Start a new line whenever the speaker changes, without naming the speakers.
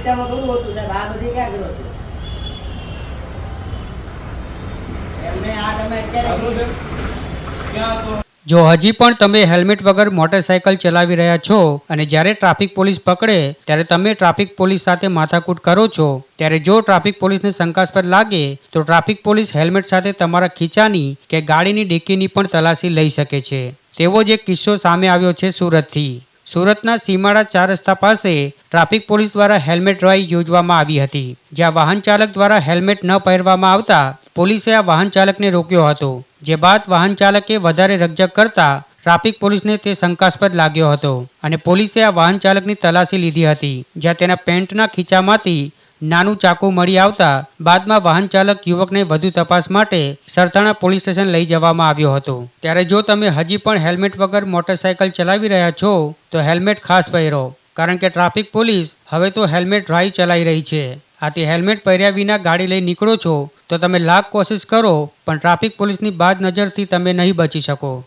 નીચામાં ઘણું હતું સાહેબ. આ બધી ક્યાં કરો છો? એમને આ તમે અત્યારે
જો હજી પણ તમે હેલ્મેટ વગર મોટરસાયકલ ચલાવી રહ્યા છો અને જ્યારે ટ્રાફિક પોલીસ પકડે ત્યારે તમે ટ્રાફિક પોલીસ સાથે માથાકૂટ કરો છો. ત્યારે જો ટ્રાફિક પોલીસને શંકાસ્પદ લાગે તો ટ્રાફિક પોલીસ હેલ્મેટ સાથે તમારા ખીચાની કે ગાડીની ડિક્કીની પણ તલાશી લઈ શકે છે. તેવો જ એક કિસ્સો સામે આવ્યો છે સુરતથી. સુરતના સીમાડા ચાર રસ્તા પાસે ટ્રાફિક પોલીસ દ્વારા હેલ્મેટ ડ્રાઈવ યોજવામાં આવી હતી. જ્યાં વાહન ચાલક દ્વારા હેલ્મેટ ન પહેરવામાં આવતા પોલીસે આ વાહન ચાલકને રોક્યો હતો. જે બાદ વાહન ચાલકે વધારે રકઝક કરતા ટ્રાફિક પોલીસને તે શંકાસ્પદ લાગ્યો હતો અને પોલીસે આ વાહન ચાલકની તલાશી લીધી હતી. જ્યાં તેના પેન્ટના ખીચામાંથી નાનું ચાકુ મળી આવતા બાદમાં વાહન ચાલક યુવકને વધુ તપાસ માટે સરથાણા પોલીસ સ્ટેશન લઈ જવામાં આવ્યો હતો. ત્યારે જો તમે હજી પણ હેલ્મેટ વગર મોટરસાયકલ ચલાવી રહ્યા છો, તો હેલ્મેટ ખાસ પહેરો. કારણ કે ટ્રાફિક પોલીસ હવે તો હેલ્મેટ ડ્રાઈવ ચલાવી રહી છે. આથી હેલ્મેટ પહેર્યા વિના ગાડી લઈ નીકળો છો, તો તમે લાખ કોશિશ કરો, પણ ટ્રાફિક પોલીસની બાદ નજરથી તમે નહીં બચી શકો.